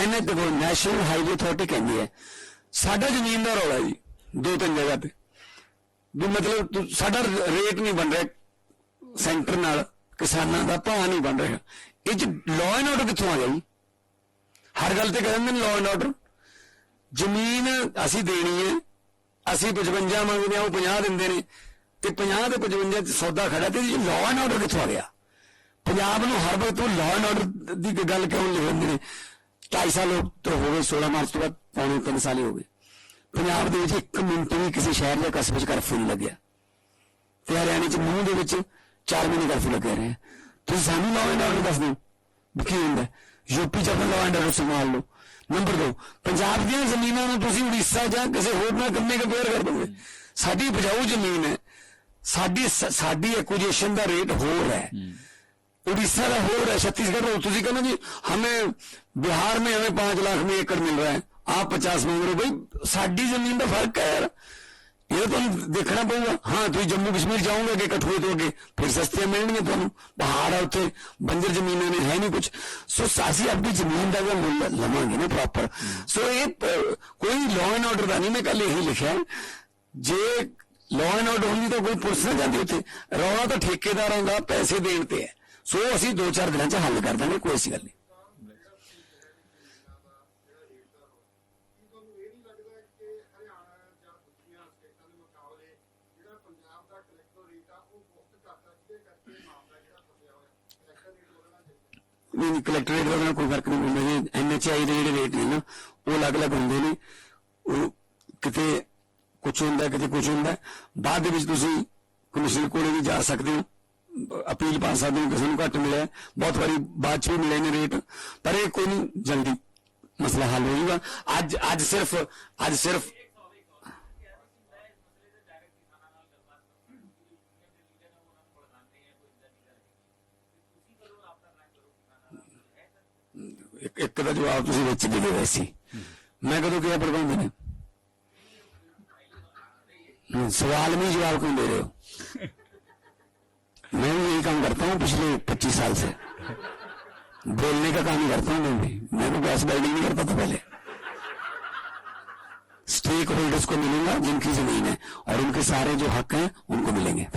NH ਕੋਲ national highway authority ਕਹਿੰਦੀ ਹੈ, ਸਾਡਾ ਜ਼ਮੀਨ ਦਾ ਰੌਲਾ ਜੀ, ਦੋ ਤਿੰਨ ਜਗ੍ਹਾ ਤੇ। ਵੀ ਮਤਲਬ ਸਾਡਾ ਰੇਟ ਨਹੀਂ ਬਣ ਰਿਹਾ, ਸੈਂਟਰ ਨਾਲ, ਕਿਸਾਨਾਂ ਦਾ ਭਾਅ ਨਹੀਂ ਬਣ ਰਿਹਾ। ਇਹ ਚ ਲਾਅ ਐਂਡ ਆਰਡਰ ਕਿੱਥੋਂ ਆ ਗਿਆ ਜੀ? ਹਰ ਗੱਲ ਤੇ ਕਹਿੰਦੇ ਨੇ ਲਾਅ ਐਂਡ ਆਰਡਰ ਜ਼ਮੀਨ ਅਸੀਂ ਦੇਣੀ ਹੈ, ਅਸੀਂ 55 ਮੰਗਦੇ ਆ ਉਹ 50 ਦਿੰਦੇ ਨੇ। ਤੇ 50 ਤੇ 55 ਚ ਸੌਦਾ ਖੜਾ ਤੇ ਲਾਅ ਐਂਡ ਆਰਡਰ ਕਿੱਥੋਂ ਆ ਗਿਆ? ਪੰਜਾਬ ਨੂੰ ਹਰ ਵਕਤ ਉਹ ਲਾਅ ਐਂਡ ਆਰਡਰ ਦੀ ਗੱਲ ਕਿਉਂ ਲਿਖਦੇ ਨੇ 2.5 ਸਾਲ ਤੋਂ ਹੋ ਗਏ 16 ਮਾਰਚ ਤੋਂ ਬਾਅਦ ਪੌਣੇ 3 ਸਾਲ ਹੋ ਗਏ। ਪੰਜਾਬ ਦੇ ਵਿੱਚ ਇੱਕ ਮਿੰਟ ਵੀ ਕਿਸੇ ਸ਼ਹਿਰ ਜਾਂ ਕਸਬੇ 'ਚ ਕਰਫਿਊ ਨਹੀਂ ਲੱਗਿਆ। ਤੇ ਹਰਿਆਣੇ 'ਚ ਮੂੰਹ ਦੇ ਵਿੱਚ 4 ਮਹੀਨੇ ਕਰਫਿਊ ਲੱਗਿਆ ਰਿਹਾ। ਤੁਸੀਂ ਸਾਨੂੰ ਲਾਅ ਐਂਡ ਆਰਡਰ ਦੱਸ ਦਿਓ ਕੀ ਹੁੰਦਾ? ਯੂਪੀ 'ਚ ਆਪਣਾ ਲਾਅ ਐਂਡ ਆਰਡਰ ਸੰਭਾਲ ਲਓ। ਨੰਬਰ 2 ਪੰਜਾਬ ਦੀਆਂ ਜ਼ਮੀਨਾਂ ਨੂੰ ਤੁਸੀਂ ਉੜੀਸਾ ਜਾਂ ਕਿਸੇ ਹੋਰ ਨਾਲ ਕੰਮੇ ਕੰਪੇਅਰ ਕਰ ਦੋਗੇ? ਸਾਡੀ ਉਪਜਾਊ ਜ਼ਮੀਨ ਹੈ। ਸਾਡੀ ਸਾਡੀ ਐਕੁਜੀਸ਼ਨ ਦਾ ਰੇਟ ਹੋਰ ਹੈ। उड़ीसा का हो रहा है, छत्तीसगढ़ में तुम कहना जी, हमें बिहार में हमें पाँच लाख में एकड़ मिल रहा है। आप पचास मांग रहे हो भाई, साड़ी ज़मीन का फ़र्क है यार। ये तो हम देखना पड़ेगा। हाँ तुम जम्मू कश्मीर जाऊँगा कि कठुए तो अगे फिर सस्ते मिलने तुम पहाड़ है उसे बंजर ज़मीन ने है नहीं कुछ। सो सासी आपकी ज़मीन का वो मुल लवेंगे ना प्रॉपर सो ये कोई लॉ एंड ऑर्डर का नहीं, मैं कल यही लिखा है। जे लॉ एंड ऑर्डर होंगी तो कोई पुलिस ना जाती उत्ते रौना तो ठेकेदार होंगे पैसे देने है। ਸੋ ਅਸੀਂ 2-4 ਦਿਨਾਂ 'ਚ ਹੱਲ ਕਰ ਦਾਂਗੇ, ਕੋਈ ਐਸੀ ਗੱਲ ਨਹੀਂ। ਨਹੀਂ ਕਲੈਕਟਰ ਰੇਟ ਕਲੈਕਟਰੇਟ ਦਾ ਕੋਈ ਫ਼ਰਕ ਨਹੀਂ ਪੈਂਦਾ ਜੀ। ਐਨਐਚਆਈ ਦੇ ਜਿਹੜੇ ਰੇਟ ਨੇ ਨਾ, ਉਹ ਅਲੱਗ-ਅਲੱਗ ਹੁੰਦੇ ਨੇ। ਉਹ ਕਿਤੇ ਕੁਝ ਹੁੰਦਾ, ਕਿਤੇ ਕੁਝ ਹੁੰਦਾ। ਬਾਅਦ ਦੇ ਵਿੱਚ ਤੁਸੀਂ ਕਮਿਸ਼ਨਰ ਕੋਲੇ ਵੀ ਜਾ ਸਕਦੇ ਹੋ। ਅਪੀਲ ਪਾ ਸਕਦੇ ਹੋ ਕਿਸੇ ਨੂੰ ਘੱਟ ਮਿਲਿਆ ਬਹੁਤ ਵਾਰੀ ਬਾਅਦ ਚ ਵੀ ਮਿਲੇ ਨੇ ਰੇਟ ਪਰ ਇਹ ਕੋਈ ਨਹੀਂ ਜਲਦੀ ਮਸਲਾ ਹੱਲ ਹੋ ਜਾਊਗਾ ਅੱਜ ਅੱਜ ਸਿਰਫ ਅੱਜ ਸਿਰਫ ਇੱਕ ਇੱਕ ਦਾ ਜਵਾਬ ਤੁਸੀਂ ਵਿੱਚ ਦੇ ਦਿਓ ਸੀ ਮੈਂ ਕਦੋਂ ਕਿਹਾ ਪ੍ਰਬੰਧ ਨੇ हम्म, सवाल में ही जवाब क्यों दे रहे हो मैं भी यही काम करता हूँ पिछले 25 साल से। बोलने का काम ही करता हूँ मैं भी। मैं तो गैस वेल्डिंग नहीं करता था पहले। स्टेक होल्डर्स को मिलूँगा, जिनकी ज़मीन है, और उनके सारे जो हक हैं, उनको मिलेंगे।